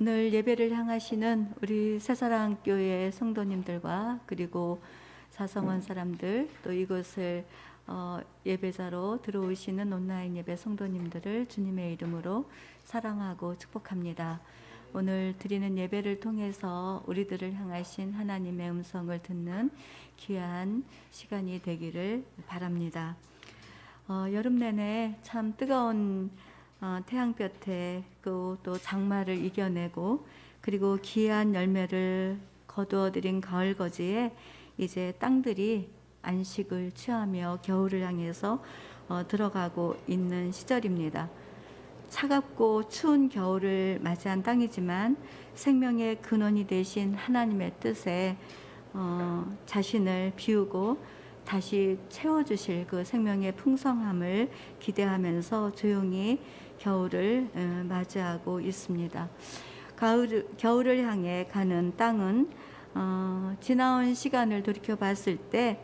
오늘 예배를 향하시는 우리 새사랑 교회 성도님들과 그리고 사성원 사람들 또 이곳을 어, 예배자로 들어오시는 온라인 예배 성도님들을 주님의 이름으로 사랑하고 축복합니다. 오늘 드리는 예배를 통해서 우리들을 향하신 하나님의 음성을 듣는 귀한 시간이 되기를 바랍니다. 어, 여름 내내 참 뜨거운 어, 태양볕에 그또 장마를 이겨내고 그리고 귀한 열매를 거두어들인 가을 거지에 이제 땅들이 안식을 취하며 겨울을 향해서 어, 들어가고 있는 시절입니다. 차갑고 추운 겨울을 맞이한 땅이지만 생명의 근원이 되신 하나님의 뜻에 어, 자신을 비우고 다시 채워주실 그 생명의 풍성함을 기대하면서 조용히 겨울을 어, 맞이하고 있습니다. 가을, 겨울을 향해 가는 땅은 어, 지나온 시간을 돌이켜 봤을 때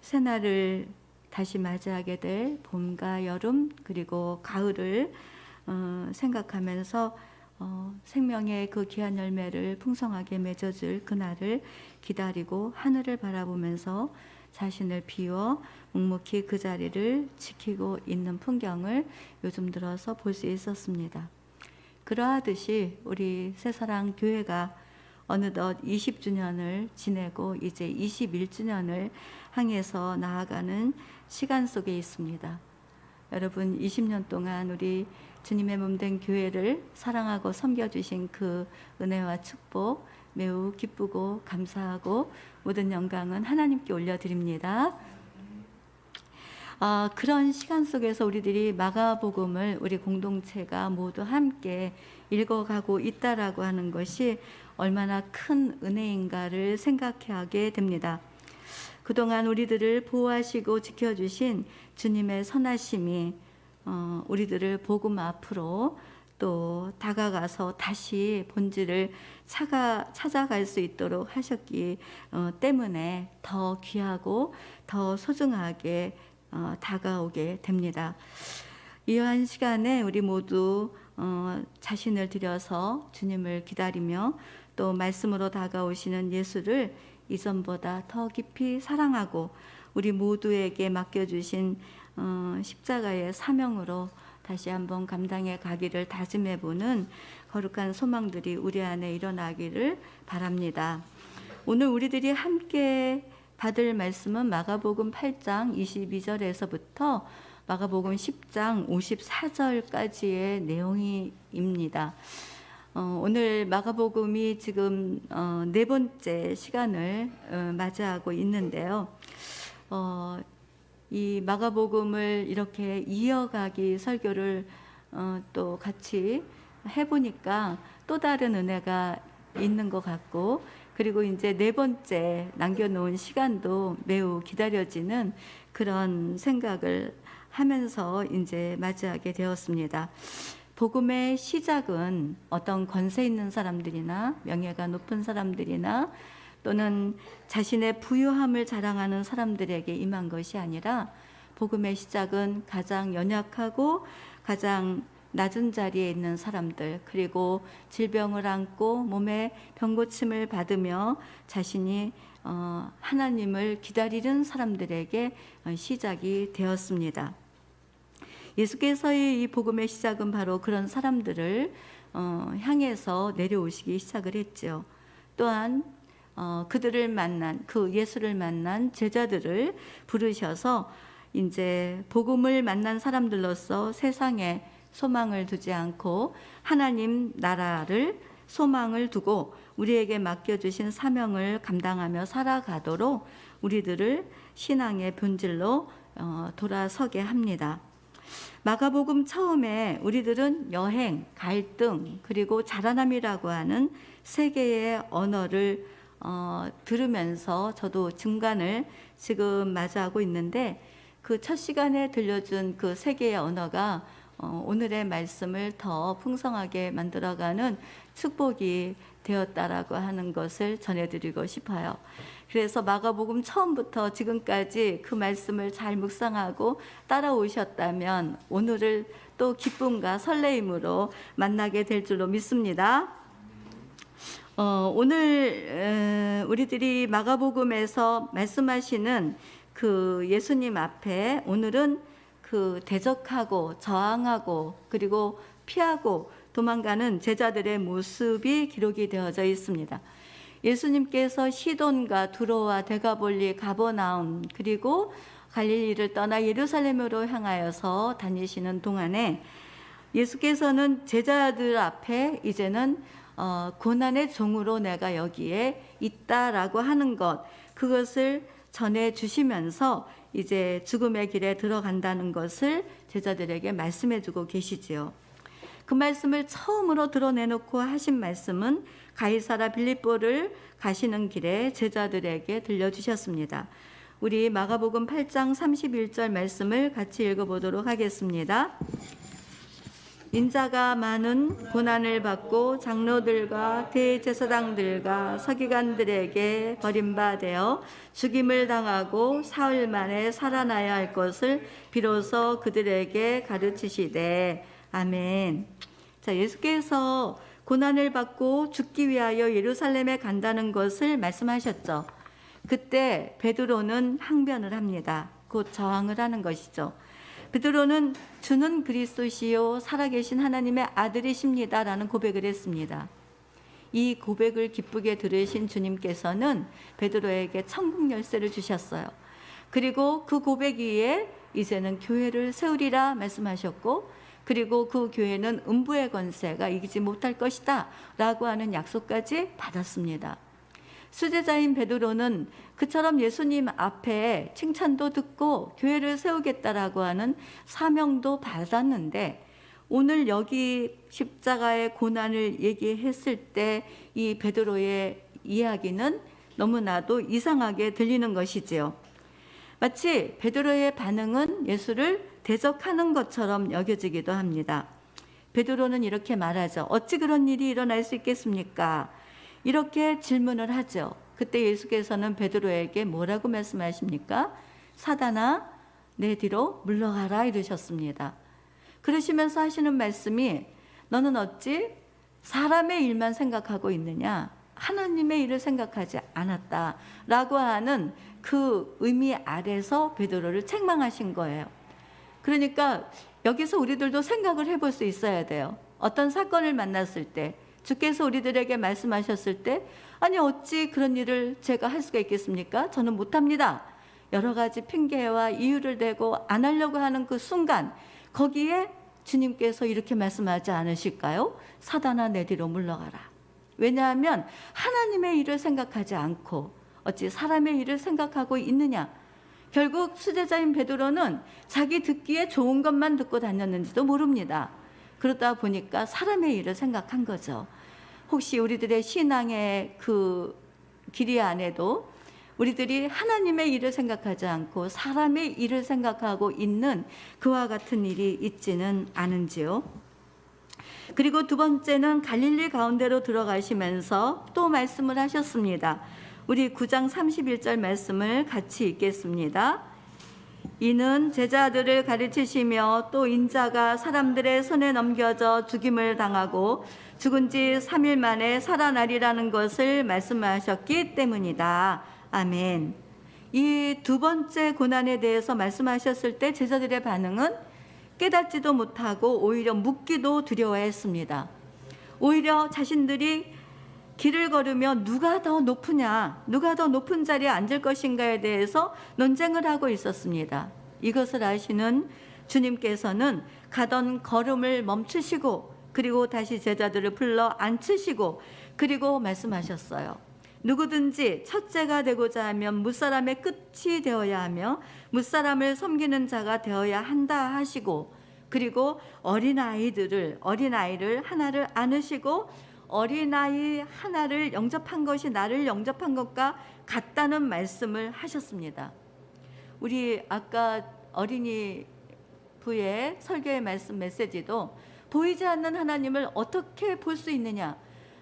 새날을 다시 맞이하게 될 봄과 여름 그리고 가을을 어, 생각하면서 어, 생명의 그 귀한 열매를 풍성하게 맺어줄 그날을 기다리고 하늘을 바라보면서 자신을 비워 묵묵히 그 자리를 지키고 있는 풍경을 요즘 들어서 볼 수 있었습니다. 그러하듯이 우리 새사랑 교회가 어느덧 20주년을 지내고 이제 21주년을 향해서 나아가는 시간 속에 있습니다. 여러분 20년 동안 우리 주님의 몸된 교회를 사랑하고 섬겨주신 그 은혜와 축복 매우 기쁘고 감사하고 모든 영광은 하나님께 올려드립니다. 아, 그런 시간 속에서 우리들이 마가복음을 우리 공동체가 모두 함께 읽어가고 있다라고 하는 것이 얼마나 큰 은혜인가를 생각해 하게 됩니다. 그동안 우리들을 보호하시고 지켜주신 주님의 선하심이 어, 우리들을 복음 앞으로 또 다가가서 다시 본질을 찾아, 찾아갈 수 있도록 하셨기 어, 때문에 더 귀하고 더 소중하게 어, 다가오게 됩니다. 이러한 시간에 우리 모두 어, 자신을 들여서 주님을 기다리며 또 말씀으로 다가오시는 예수를 이전보다 더 깊이 사랑하고 우리 모두에게 맡겨주신 어, 십자가의 사명으로 다시 한번 감당해 가기를 다짐해 보는 거룩한 소망들이 우리 안에 일어나기를 바랍니다. 오늘 우리들이 함께 받을 말씀은 마가복음 8장 22절에서부터 마가복음 10장 54절까지의 내용입니다. 어, 오늘 마가복음이 지금 어, 네 번째 시간을 어, 맞이하고 있는데요. 어, 이 마가복음을 이렇게 이어가기 설교를 어, 또 같이 해보니까 또 다른 은혜가 있는 것 같고 그리고 이제 네 번째 남겨놓은 시간도 매우 기다려지는 그런 생각을 하면서 이제 맞이하게 되었습니다. 복음의 시작은 어떤 권세 있는 사람들이나 명예가 높은 사람들이나 또는 자신의 부유함을 자랑하는 사람들에게 임한 것이 아니라 복음의 시작은 가장 연약하고 가장 낮은 자리에 있는 사람들 그리고 질병을 안고 몸에 병고침을 받으며 자신이 어, 하나님을 기다리는 사람들에게 어, 시작이 되었습니다. 예수께서의 이 복음의 시작은 바로 그런 사람들을 어, 향해서 내려오시기 시작을 했죠. 또한 어, 그들을 만난 그 예수를 만난 제자들을 부르셔서 이제 복음을 만난 사람들로서 세상에 소망을 두지 않고 하나님 나라를 소망을 두고 우리에게 맡겨주신 사명을 감당하며 살아가도록 우리들을 신앙의 본질로 어, 돌아서게 합니다. 마가복음 처음에 우리들은 여행, 갈등, 그리고 자라남이라고 하는 세 개의 언어를 어, 들으면서 저도 중간을 지금 맞이하고 있는데 그 첫 시간에 들려준 그 세 개의 언어가 어, 오늘의 말씀을 더 풍성하게 만들어가는 축복이 되었다라고 하는 것을 전해드리고 싶어요. 그래서 마가복음 처음부터 지금까지 그 말씀을 잘 묵상하고 따라오셨다면 오늘을 또 기쁨과 설레임으로 만나게 될 줄로 믿습니다. 어, 오늘 에, 우리들이 마가복음에서 말씀하시는 그 예수님 앞에 오늘은 그 대적하고 저항하고 그리고 피하고 도망가는 제자들의 모습이 기록이 되어져 있습니다. 예수님께서 시돈과 두로와 데가볼리 가버나움 그리고 갈릴리를 떠나 예루살렘으로 향하여서 다니시는 동안에 예수께서는 제자들 앞에 이제는 어, 고난의 종으로 내가 여기에 있다라고 하는 것 그것을 전해 주시면서 이제 죽음의 길에 들어간다는 것을 제자들에게 말씀해 주고 계시지요. 그 말씀을 처음으로 드러내놓고 하신 말씀은 가이사라 빌립보를 가시는 길에 제자들에게 들려주셨습니다. 우리 마가복음 8장 31절 말씀을 같이 읽어보도록 하겠습니다. 인자가 많은 고난을 받고 장로들과 대제사장들과 서기관들에게 버림받아 죽임을 당하고 사흘 만에 살아나야 할 것을 비로소 그들에게 가르치시되 아멘. 자, 예수께서 고난을 받고 죽기 위하여 예루살렘에 간다는 것을 말씀하셨죠. 그때 베드로는 항변을 합니다. 곧 저항을 하는 것이죠. 베드로는 주는 그리스도시요 살아계신 하나님의 아들이십니다라는 고백을 했습니다. 이 고백을 기쁘게 들으신 주님께서는 베드로에게 천국 열쇠를 주셨어요. 그리고 그 고백 위에 이제는 교회를 세우리라 말씀하셨고 그리고 그 교회는 음부의 권세가 이기지 못할 것이다 라고 하는 약속까지 받았습니다. 수제자인 베드로는 그처럼 예수님 앞에 칭찬도 듣고 교회를 세우겠다라고 하는 사명도 받았는데 오늘 여기 십자가의 고난을 얘기했을 때 이 베드로의 이야기는 너무나도 이상하게 들리는 것이지요. 마치 베드로의 반응은 예수를 대적하는 것처럼 여겨지기도 합니다. 베드로는 이렇게 말하죠. 어찌 그런 일이 일어날 수 있겠습니까? 이렇게 질문을 하죠. 그때 예수께서는 베드로에게 뭐라고 말씀하십니까? 사단아, 내 뒤로 물러가라 이러셨습니다. 그러시면서 하시는 말씀이 너는 어찌 사람의 일만 생각하고 있느냐? 하나님의 일을 생각하지 않았다라고 하는 그 의미 아래서 베드로를 책망하신 거예요. 그러니까 여기서 우리들도 생각을 해볼 수 있어야 돼요. 어떤 사건을 만났을 때 주께서 우리들에게 말씀하셨을 때 아니 어찌 그런 일을 제가 할 수가 있겠습니까? 저는 못합니다. 여러 가지 핑계와 이유를 대고 안 하려고 하는 그 순간 거기에 주님께서 이렇게 말씀하지 않으실까요? 사단아 내 뒤로 물러가라. 왜냐하면 하나님의 일을 생각하지 않고 어찌 사람의 일을 생각하고 있느냐? 결국 수제자인 베드로는 자기 듣기에 좋은 것만 듣고 다녔는지도 모릅니다. 그러다 보니까 사람의 일을 생각한 거죠. 혹시 우리들의 신앙의 그 길이 안에도 우리들이 하나님의 일을 생각하지 않고 사람의 일을 생각하고 있는 그와 같은 일이 있지는 않은지요. 그리고 두 번째는 갈릴리 가운데로 들어가시면서 또 말씀을 하셨습니다. 우리 9장 31절 말씀을 같이 읽겠습니다. 이는 제자들을 가르치시며 또 인자가 사람들의 손에 넘겨져 죽임을 당하고 죽은 지 3일 만에 살아나리라는 것을 말씀하셨기 때문이다. 아멘. 이 두 번째 고난에 대해서 말씀하셨을 때 제자들의 반응은 깨닫지도 못하고 오히려 묻기도 두려워했습니다. 오히려 자신들이 길을 걸으며 누가 더 높으냐, 누가 더 높은 자리에 앉을 것인가에 대해서 논쟁을 하고 있었습니다. 이것을 아시는 주님께서는 가던 걸음을 멈추시고 그리고 다시 제자들을 불러 앉히시고 그리고 말씀하셨어요. 누구든지 첫째가 되고자 하면 무사람의 끝이 되어야 하며 무사람을 섬기는 자가 되어야 한다 하시고 그리고 어린 아이들을 어린 아이를 하나를 안으시고 어린아이 하나를 영접한 것이 나를 영접한 것과 같다는 말씀을 하셨습니다. 우리 아까 어린이 부의 설교의 말씀 메시지도 보이지 않는 하나님을 어떻게 볼 수 있느냐?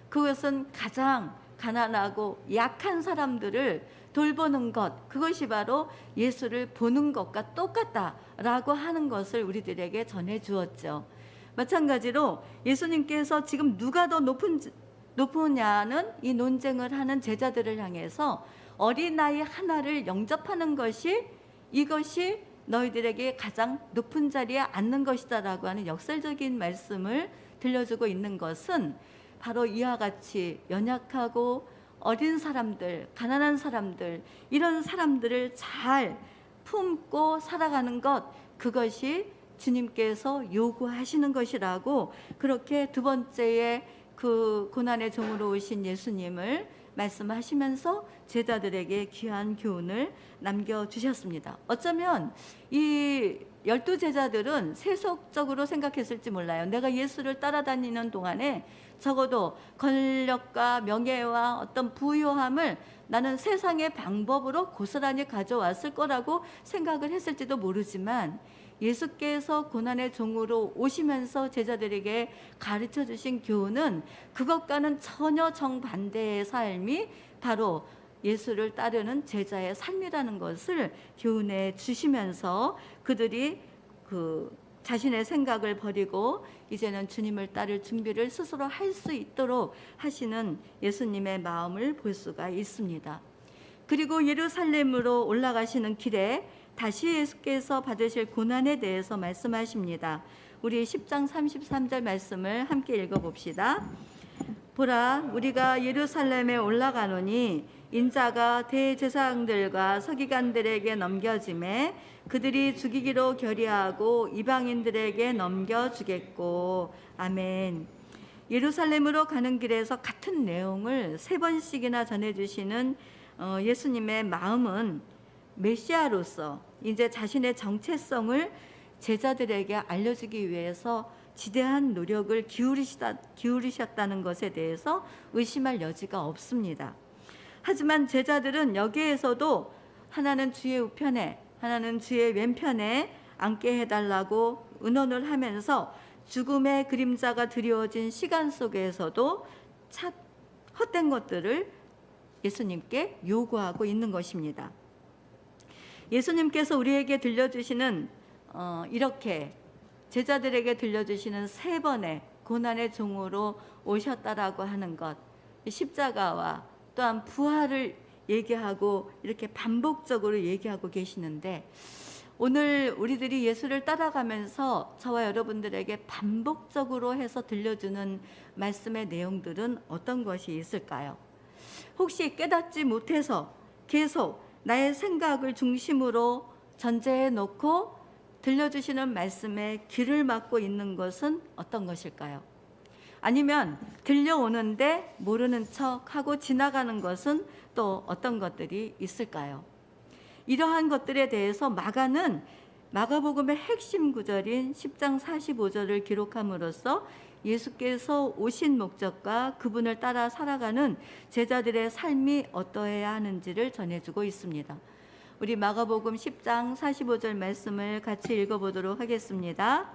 그것은 가장 가난하고 약한 사람들을 돌보는 것 그것이 바로 예수를 보는 것과 똑같다라고 하는 것을 우리들에게 전해 주었죠. 마찬가지로 예수님께서 지금 누가 더 높은 높으냐는 이 논쟁을 하는 제자들을 향해서 어린아이 하나를 영접하는 것이 이것이 너희들에게 가장 높은 자리에 앉는 것이다라고 하는 역설적인 말씀을 들려주고 있는 것은 바로 이와 같이 연약하고 어린 사람들, 가난한 사람들, 이런 사람들을 잘 품고 살아가는 것, 그것이 주님께서 요구하시는 것이라고 그렇게 두 번째에 그 고난의 종으로 오신 예수님을 말씀하시면서 제자들에게 귀한 교훈을 남겨주셨습니다. 어쩌면 이 열두 제자들은 세속적으로 생각했을지 몰라요. 내가 예수를 따라다니는 동안에 적어도 권력과 명예와 어떤 부요함을 나는 세상의 방법으로 고스란히 가져왔을 거라고 생각을 했을지도 모르지만 예수께서 고난의 종으로 오시면서 제자들에게 가르쳐 주신 교훈은 그것과는 전혀 정반대의 삶이 바로 예수를 따르는 제자의 삶이라는 것을 교훈해 주시면서 그들이 그 자신의 생각을 버리고 이제는 주님을 따를 준비를 스스로 할 수 있도록 하시는 예수님의 마음을 볼 수가 있습니다. 그리고 예루살렘으로 올라가시는 길에 다시 예수께서 받으실 고난에 대해서 말씀하십니다. 우리 10장 33절 말씀을 함께 읽어봅시다. 보라, 우리가 예루살렘에 올라가노니 인자가 대제사장들과 서기관들에게 넘겨짐에 그들이 죽이기로 결의하고 이방인들에게 넘겨주겠고 아멘. 예루살렘으로 가는 길에서 같은 내용을 세 번씩이나 전해주시는 어, 예수님의 마음은 메시아로서 이제 자신의 정체성을 제자들에게 알려주기 위해서 지대한 노력을 기울이시다, 기울이셨다는 것에 대해서 의심할 여지가 없습니다. 하지만 제자들은 여기에서도 하나는 주의 우편에 하나는 주의 왼편에 앉게 해달라고 의논을 하면서 죽음의 그림자가 드리워진 시간 속에서도 차, 헛된 것들을 예수님께 요구하고 있는 것입니다. 예수님께서 우리에게 들려주시는 어, 이렇게 제자들에게 들려주시는 세 번의 고난의 종으로 오셨다라고 하는 것, 십자가와 또한 부활을 얘기하고 이렇게 반복적으로 얘기하고 계시는데 오늘 우리들이 예수를 따라가면서 저와 여러분들에게 반복적으로 해서 들려주는 말씀의 내용들은 어떤 것이 있을까요? 혹시 깨닫지 못해서 계속 나의 생각을 중심으로 전제해 놓고 들려주시는 말씀에 귀를 막고 있는 것은 어떤 것일까요? 아니면 들려오는데 모르는 척 하고 지나가는 것은 또 어떤 것들이 있을까요? 이러한 것들에 대해서 마가는 마가복음의 핵심 구절인 10장 45절을 기록함으로써 예수께서 오신 목적과 그분을 따라 살아가는 제자들의 삶이 어떠해야 하는지를 전해주고 있습니다. 우리 마가복음 10장 45절 말씀을 같이 읽어보도록 하겠습니다.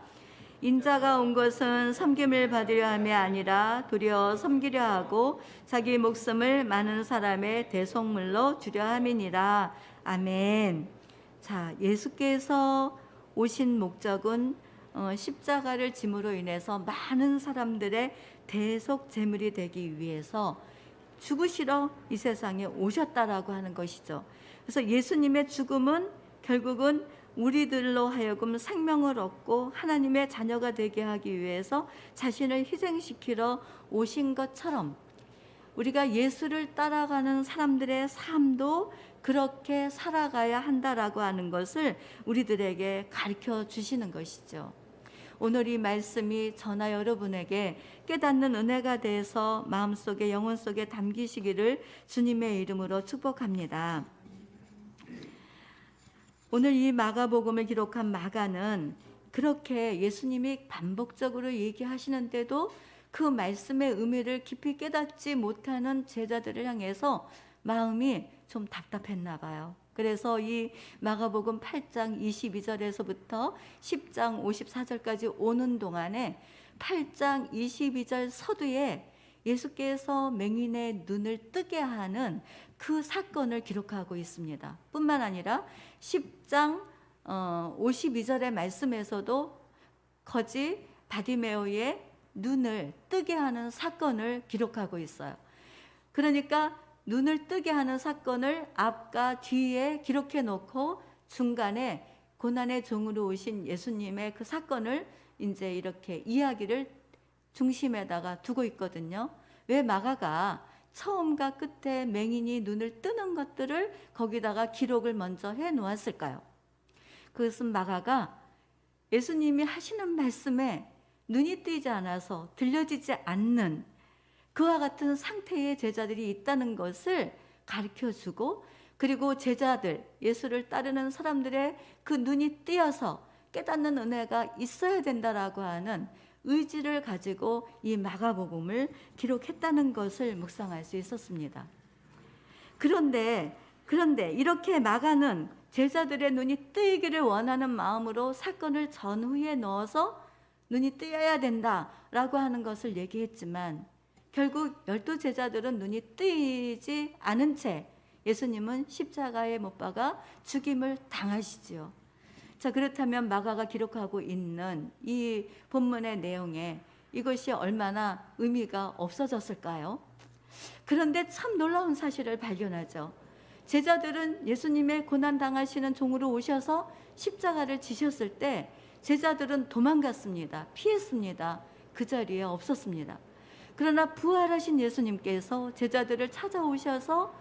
인자가 온 것은 섬김을 받으려 함이 아니라 도리어 섬기려 하고 자기 목숨을 많은 사람의 대속물로 주려 함이니라. 아멘. 자, 예수께서 오신 목적은 어, 십자가를 짐으로 인해서 많은 사람들의 대속 제물이 되기 위해서 죽으시러 이 세상에 오셨다라고 하는 것이죠. 그래서 예수님의 죽음은 결국은 우리들로 하여금 생명을 얻고 하나님의 자녀가 되게 하기 위해서 자신을 희생시키러 오신 것처럼 우리가 예수를 따라가는 사람들의 삶도 그렇게 살아가야 한다라고 하는 것을 우리들에게 가르쳐 주시는 것이죠. 오늘 이 말씀이 저나 여러분에게 깨닫는 은혜가 돼서 마음속에 영혼 속에 담기시기를 주님의 이름으로 축복합니다. 오늘 이 마가복음을 기록한 마가는 그렇게 예수님이 반복적으로 얘기하시는데도 그 말씀의 의미를 깊이 깨닫지 못하는 제자들을 향해서 마음이 좀 답답했나 봐요. 그래서 이 마가복음 8장 22절에서부터 10장 54절까지 오는 동안에 8장 22절 서두에 예수께서 맹인의 눈을 뜨게 하는 그 사건을 기록하고 있습니다. 뿐만 아니라 10장 어, 52절의 말씀에서도 거지 바디메오의 눈을 뜨게 하는 사건을 기록하고 있어요. 그러니까 눈을 뜨게 하는 사건을 앞과 뒤에 기록해 놓고 중간에 고난의 종으로 오신 예수님의 그 사건을 이제 이렇게 이야기를 중심에다가 두고 있거든요. 왜 마가가 처음과 끝에 맹인이 눈을 뜨는 것들을 거기다가 기록을 먼저 해 놓았을까요? 그것은 마가가 예수님이 하시는 말씀에 눈이 뜨이지 않아서 들려지지 않는 그와 같은 상태의 제자들이 있다는 것을 가르쳐 주고 그리고 제자들, 예수를 따르는 사람들의 그 눈이 띄어서 깨닫는 은혜가 있어야 된다라고 하는 의지를 가지고 이 마가복음을 기록했다는 것을 묵상할 수 있었습니다. 그런데 그런데 이렇게 마가는 제자들의 눈이 뜨이기를 원하는 마음으로 사건을 전후에 넣어서 눈이 뜨여야 된다라고 하는 것을 얘기했지만 결국 열두 제자들은 눈이 뜨이지 않은 채 예수님은 십자가에 못 박아 죽임을 당하시지요. 자, 그렇다면 마가가 기록하고 있는 이 본문의 내용에 이것이 얼마나 의미가 없어졌을까요? 그런데 참 놀라운 사실을 발견하죠. 제자들은 예수님의 고난 당하시는 종으로 오셔서 십자가를 지셨을 때 제자들은 도망갔습니다. 피했습니다. 그 자리에 없었습니다. 그러나 부활하신 예수님께서 제자들을 찾아오셔서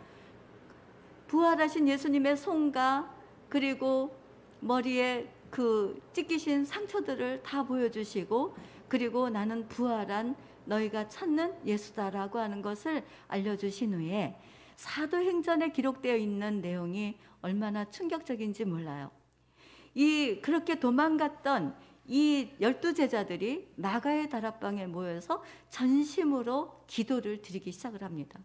부활하신 예수님의 손과 그리고 머리에 그 찢기신 상처들을 다 보여주시고 그리고 나는 부활한 너희가 찾는 예수다라고 하는 것을 알려주신 후에 사도행전에 기록되어 있는 내용이 얼마나 충격적인지 몰라요. 이 그렇게 도망갔던 이 열두 제자들이 마가의 다락방에 모여서 전심으로 기도를 드리기 시작을 합니다.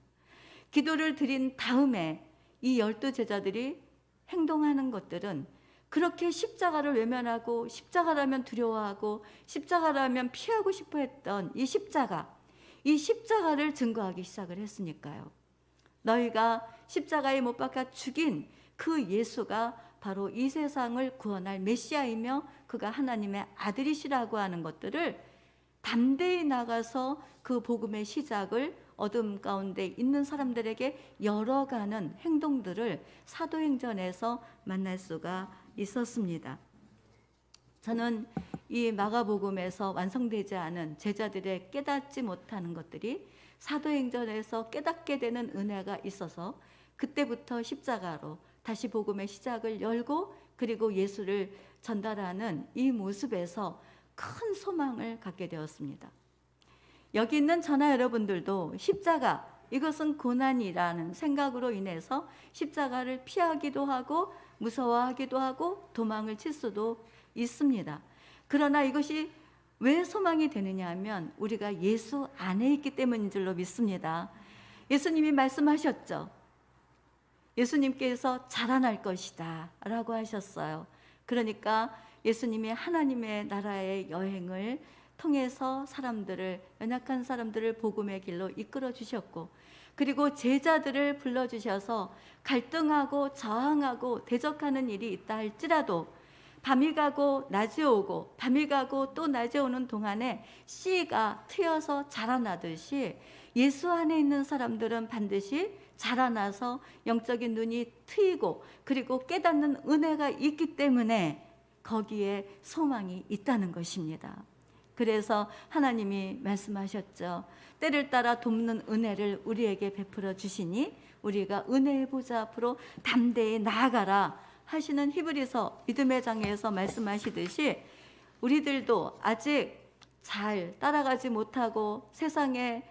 기도를 드린 다음에 이 열두 제자들이 행동하는 것들은 그렇게 십자가를 외면하고 십자가라면 두려워하고 십자가라면 피하고 싶어 했던 이 십자가, 이 십자가를 증거하기 시작을 했으니까요. 너희가 십자가에 못 박아 죽인 그 예수가 바로 이 세상을 구원할 메시아이며 그가 하나님의 아들이시라고 하는 것들을 담대히 나가서 그 복음의 시작을 어둠 가운데 있는 사람들에게 열어가는 행동들을 사도행전에서 만날 수가 있었습니다. 저는 이 마가복음에서 완성되지 않은 제자들의 깨닫지 못하는 것들이 사도행전에서 깨닫게 되는 은혜가 있어서 그때부터 십자가로 다시 복음의 시작을 열고 그리고 예수를 전달하는 이 모습에서 큰 소망을 갖게 되었습니다. 여기 있는 전하 여러분들도 십자가 이것은 고난이라는 생각으로 인해서 십자가를 피하기도 하고 무서워하기도 하고 도망을 칠 수도 있습니다. 그러나 이것이 왜 소망이 되느냐 하면 우리가 예수 안에 있기 때문인 줄로 믿습니다. 예수님이 말씀하셨죠. 예수님께서 자라날 것이다 라고 하셨어요. 그러니까 예수님이 하나님의 나라의 여행을 통해서 사람들을 연약한 사람들을 복음의 길로 이끌어 주셨고 그리고 제자들을 불러 주셔서 갈등하고 저항하고 대적하는 일이 있다 할지라도 밤이 가고 낮이 오고 밤이 가고 또 낮이 오는 동안에 씨가 트여서 자라나듯이 예수 안에 있는 사람들은 반드시 자라나서 영적인 눈이 트이고 그리고 깨닫는 은혜가 있기 때문에 거기에 소망이 있다는 것입니다. 그래서 하나님이 말씀하셨죠. 때를 따라 돕는 은혜를 우리에게 베풀어 주시니 우리가 은혜의 보좌 앞으로 담대히 나아가라 하시는 히브리서 믿음의 장에서 말씀하시듯이 우리들도 아직 잘 따라가지 못하고 세상에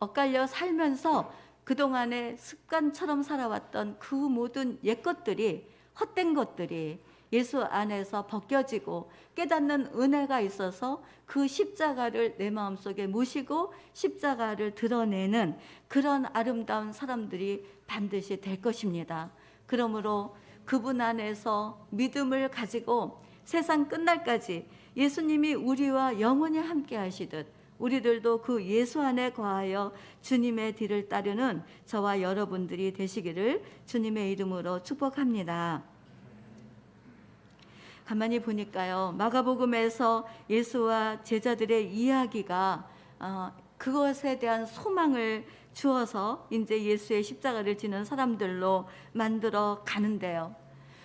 엇갈려 살면서 그동안에 습관처럼 살아왔던 그 모든 옛 것들이 헛된 것들이 예수 안에서 벗겨지고 깨닫는 은혜가 있어서 그 십자가를 내 마음속에 모시고 십자가를 드러내는 그런 아름다운 사람들이 반드시 될 것입니다. 그러므로 그분 안에서 믿음을 가지고 세상 끝날까지 예수님이 우리와 영원히 함께 하시듯 우리들도 그 예수 안에 거하여 주님의 뒤를 따르는 저와 여러분들이 되시기를 주님의 이름으로 축복합니다. 가만히 보니까요. 마가복음에서 예수와 제자들의 이야기가 어, 그것에 대한 소망을 주어서 이제 예수의 십자가를 지는 사람들로 만들어 가는데요.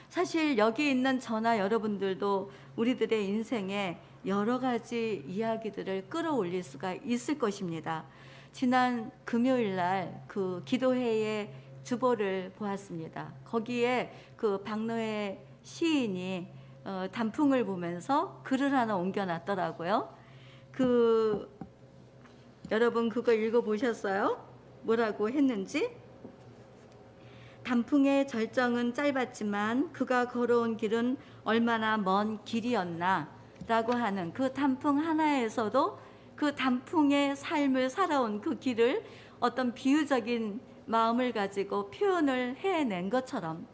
사실 여기 있는 저나 여러분들도 우리들의 인생에 여러 가지 이야기들을 끌어올릴 수가 있을 것입니다. 지난 금요일 날 그 기도회의 주보를 보았습니다. 거기에 그 박노해 시인이 어, 단풍을 보면서 글을 하나 옮겨놨더라고요. 그 여러분 그거 읽어보셨어요? 뭐라고 했는지? 단풍의 절정은 짧았지만 그가 걸어온 길은 얼마나 먼 길이었나 라고 하는 그 단풍 하나에서도 그 단풍의 삶을 살아온 그 길을 어떤 비유적인 마음을 가지고 표현을 해낸 것처럼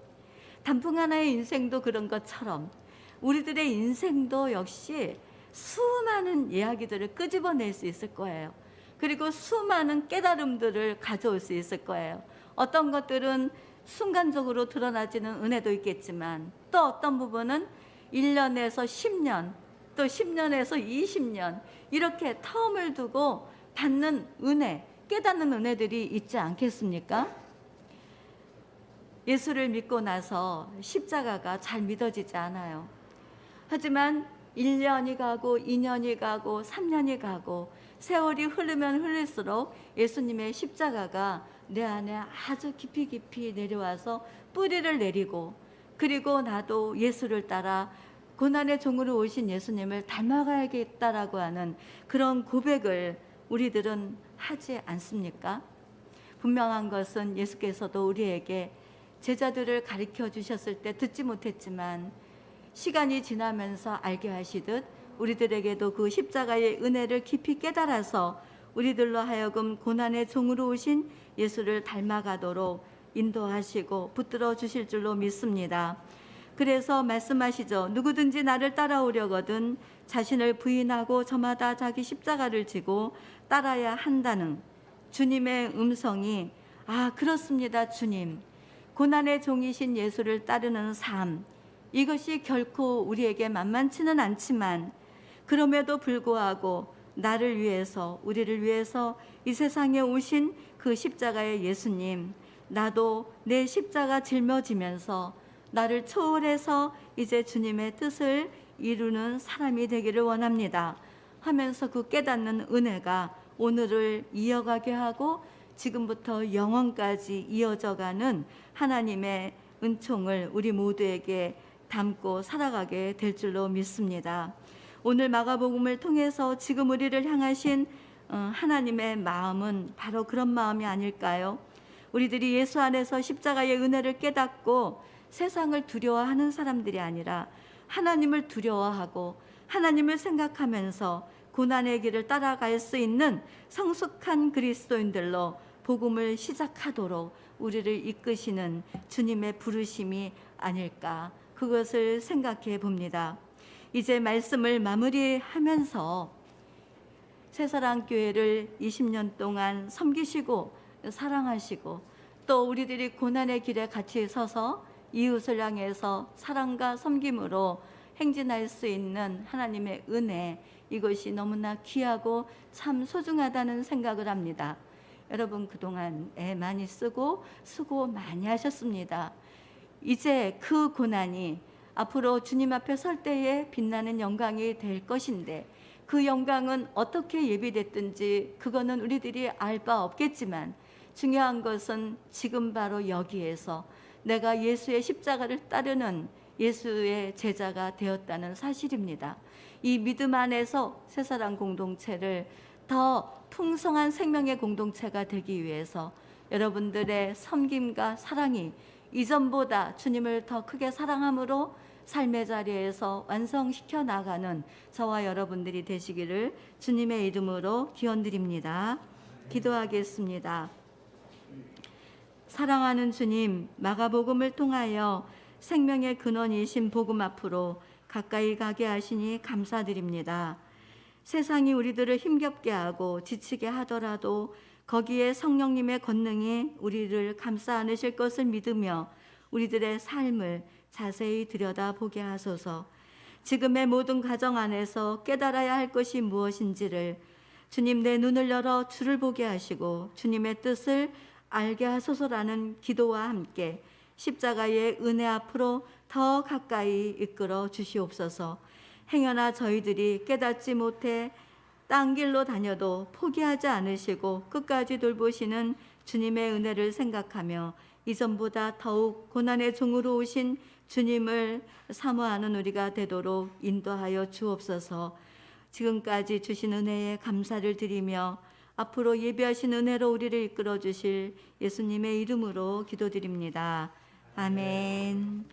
단풍 하나의 인생도 그런 것처럼 우리들의 인생도 역시 수많은 이야기들을 끄집어낼 수 있을 거예요. 그리고 수많은 깨달음들을 가져올 수 있을 거예요. 어떤 것들은 순간적으로 드러나지는 은혜도 있겠지만 또 어떤 부분은 1년에서 10년 또 10년에서 20년 이렇게 텀을 두고 받는 은혜, 깨닫는 은혜들이 있지 않겠습니까? 예수를 믿고 나서 십자가가 잘 믿어지지 않아요. 하지만 1년이 가고 2년이 가고 3년이 가고 세월이 흐르면 흐를수록 예수님의 십자가가 내 안에 아주 깊이 깊이 내려와서 뿌리를 내리고 그리고 나도 예수를 따라 고난의 종으로 오신 예수님을 닮아가야겠다라고 하는 그런 고백을 우리들은 하지 않습니까? 분명한 것은 예수께서도 우리에게 제자들을 가르쳐 주셨을 때 듣지 못했지만 시간이 지나면서 알게 하시듯 우리들에게도 그 십자가의 은혜를 깊이 깨달아서 우리들로 하여금 고난의 종으로 오신 예수를 닮아가도록 인도하시고 붙들어 주실 줄로 믿습니다. 그래서 말씀하시죠. 누구든지 나를 따라오려거든 자신을 부인하고 저마다 자기 십자가를 지고 따라야 한다는 주님의 음성이 아, 그렇습니다, 주님. 고난의 종이신 예수를 따르는 삶. 이것이 결코 우리에게 만만치는 않지만 그럼에도 불구하고 나를 위해서 우리를 위해서 이 세상에 오신 그 십자가의 예수님 나도 내 십자가 짊어지면서 나를 초월해서 이제 주님의 뜻을 이루는 사람이 되기를 원합니다. 하면서 그 깨닫는 은혜가 오늘을 이어가게 하고 지금부터 영원까지 이어져가는 하나님의 은총을 우리 모두에게 담고 살아가게 될 줄로 믿습니다. 오늘 마가복음을 통해서 지금 우리를 향하신 어, 하나님의 마음은 바로 그런 마음이 아닐까요? 우리들이 예수 안에서 십자가의 은혜를 깨닫고 세상을 두려워하는 사람들이 아니라 하나님을 두려워하고 하나님을 생각하면서 고난의 길을 따라갈 수 있는 성숙한 그리스도인들로 복음을 시작하도록 우리를 이끄시는 주님의 부르심이 아닐까 그것을 생각해 봅니다. 이제 말씀을 마무리하면서 새사랑 교회를 20년 동안 섬기시고 사랑하시고 또 우리들이 고난의 길에 같이 서서 이웃을 향해서 사랑과 섬김으로 행진할 수 있는 하나님의 은혜 이것이 너무나 귀하고 참 소중하다는 생각을 합니다. 여러분 그동안 애 많이 쓰고 수고 많이 하셨습니다. 이제 그 고난이 앞으로 주님 앞에 설 때에 빛나는 영광이 될 것인데 그 영광은 어떻게 예비됐든지 그거는 우리들이 알 바 없겠지만 중요한 것은 지금 바로 여기에서 내가 예수의 십자가를 따르는 예수의 제자가 되었다는 사실입니다. 이 믿음 안에서 새사랑 공동체를 더 풍성한 생명의 공동체가 되기 위해서 여러분들의 섬김과 사랑이 이전보다 주님을 더 크게 사랑함으로 삶의 자리에서 완성시켜 나가는 저와 여러분들이 되시기를 주님의 이름으로 기원드립니다. 기도하겠습니다. 사랑하는 주님, 마가복음을 통하여 생명의 근원이신 복음 앞으로 가까이 가게 하시니 감사드립니다. 세상이 우리들을 힘겹게 하고 지치게 하더라도 거기에 성령님의 권능이 우리를 감싸 안으실 것을 믿으며 우리들의 삶을 자세히 들여다보게 하소서. 지금의 모든 가정 안에서 깨달아야 할 것이 무엇인지를 주님 내 눈을 열어 주를 보게 하시고 주님의 뜻을 알게 하소서라는 기도와 함께 십자가의 은혜 앞으로 더 가까이 이끌어 주시옵소서. 행여나 저희들이 깨닫지 못해 딴 길로 다녀도 포기하지 않으시고 끝까지 돌보시는 주님의 은혜를 생각하며 이전보다 더욱 고난의 종으로 오신 주님을 사모하는 우리가 되도록 인도하여 주옵소서. 지금까지 주신 은혜에 감사를 드리며 앞으로 예비하신 은혜로 우리를 이끌어 주실 예수님의 이름으로 기도드립니다. 아멘.